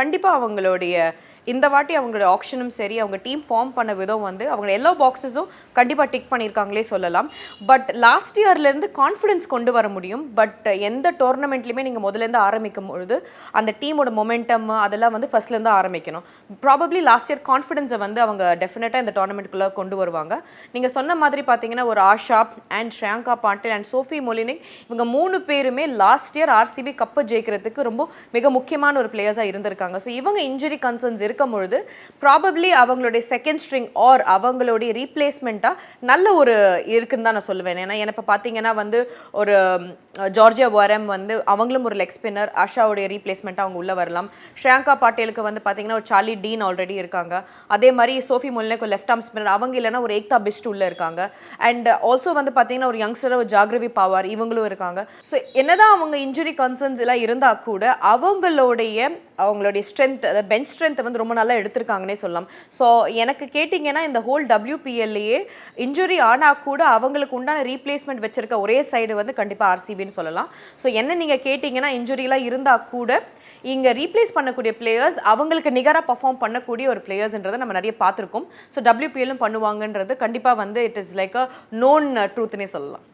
கண்டிப்பாக அவங்களுடைய இந்த வாட்டி அவங்களோட ஆப்ஷனும் சரி அவங்க டீம் ஃபார்ம் பண்ண விதம் வந்து அவங்க எல்லா பாக்ஸஸும் கண்டிப்பாக டிக் பண்ணியிருக்காங்களே சொல்லலாம். பட் லாஸ்ட் இயர்லேருந்து கான்ஃபிடன்ஸ் கொண்டு வர முடியும். பட் எந்த டோர்னமெண்ட்லையுமே நீங்கள் முதலேருந்து ஆரம்பிக்கும் பொழுது அந்த டீமோட மொமெண்டம் அதெல்லாம் வந்து ஃபர்ஸ்ட்லேருந்து ஆரம்பிக்கணும். ப்ராபப்ளி லாஸ்ட் இயர் கான்ஃபிடன்ஸை வந்து அவங்க டெஃபினட்டாக இந்த டோர்னமெண்ட்குள்ளே கொண்டு வருவாங்க. நீங்கள் சொன்ன மாதிரி பார்த்தீங்கன்னா ஒரு ஆஷா அண்ட் ஸ்ரேங்கா பாண்டில் அண்ட் சோஃபி மொலினிக் இவங்க மூணு பேருமே லாஸ்ட் இயர் ஆர்சிபி கப்பை ஜெயிக்கிறதுக்கு ரொம்ப மிக முக்கியமான ஒரு பிளேயர்ஸாக இருந்திருக்காங்க. ஸோ இவங்க இன்ஜுரி கன்சர்ன்ஸ் இருக்கும் பொழுது ப்ராபப்ளி அவங்களுடைய செகண்ட் ஸ்ட்ரிங் ஆர் அவங்களுடைய ரீப்ளேஸ்மெண்ட்டாக நல்ல ஒரு இருக்குன்னு தான் நான் சொல்லுவேன். ஏன்னா எனக்கு இப்போ பார்த்தீங்கன்னா வந்து ஒரு ஜார்ஜியா வாரம் வந்து அவங்களும் ஒரு லெக் ஸ்பின்னர் ஆஷாவுடைய ரீப்ளேஸ்மெண்ட்டாக அவங்க உள்ளே வரலாம். ஸ்ரேங்கா பாட்டேலுக்கு வந்து பார்த்தீங்கன்னா ஒரு சார்லி டீன் ஆல்ரெடி இருக்காங்க. அதே மாதிரி சோஃபி மொல்லேக்கு லெஃப்ட் ஆர்ம் ஸ்பின்னர் அவங்க இல்லைன்னா ஒரு ஏக்தா பெஸ்ட் உள்ளே இருக்காங்க. அண்ட் ஆல்சோ uh, வந்து பார்த்தீங்கன்னா ஒரு யங்ஸ்டர் ஒரு ஜாகிரவி பாவார் இவங்களும் இருக்காங்க. ஸோ என்னதான் அவங்க இன்ஜுரி கன்சர்ன்ஸ் எல்லாம் இருந்தால் கூட அவங்களுடைய அவங்களுடைய ஸ்ட்ரென்த் அதாவது பெஞ்ச் ஸ்ட்ரென்த்தை வந்து ரொம்ப நல்லா எடுத்திருக்காங்கன்னே சொல்லலாம். ஸோ எனக்கு கேட்டிங்கன்னா இந்த ஹோல் டபிள்யூபிஎல்லையே இன்ஜுரி ஆனால் கூட அவங்களுக்கு உண்டான ரீப்ளேஸ்மெண்ட் வச்சிருக்க ஒரே சைடு வந்து கண்டிப்பாக அப்படின்னு சொல்லலாம். ஸோ என்ன நீங்கள் கேட்டிங்கன்னா இன்ஜுரிலாம் இருந்தால் கூட இங்கே ரீப்ளேஸ் பண்ணக்கூடிய பிளேயர்ஸ் அவங்களுக்கு நிகராக பர்ஃபார்ம் பண்ணக்கூடிய ஒரு பிளேயர்ஸ்ன்றதை நம்ம நிறைய பார்த்துருக்கோம். ஸோ டபிள்யூபிஎல்லும் பண்ணுவாங்கன்றது கண்டிப்பாக வந்து it is like a known ட்ரூத்னே சொல்லலாம்.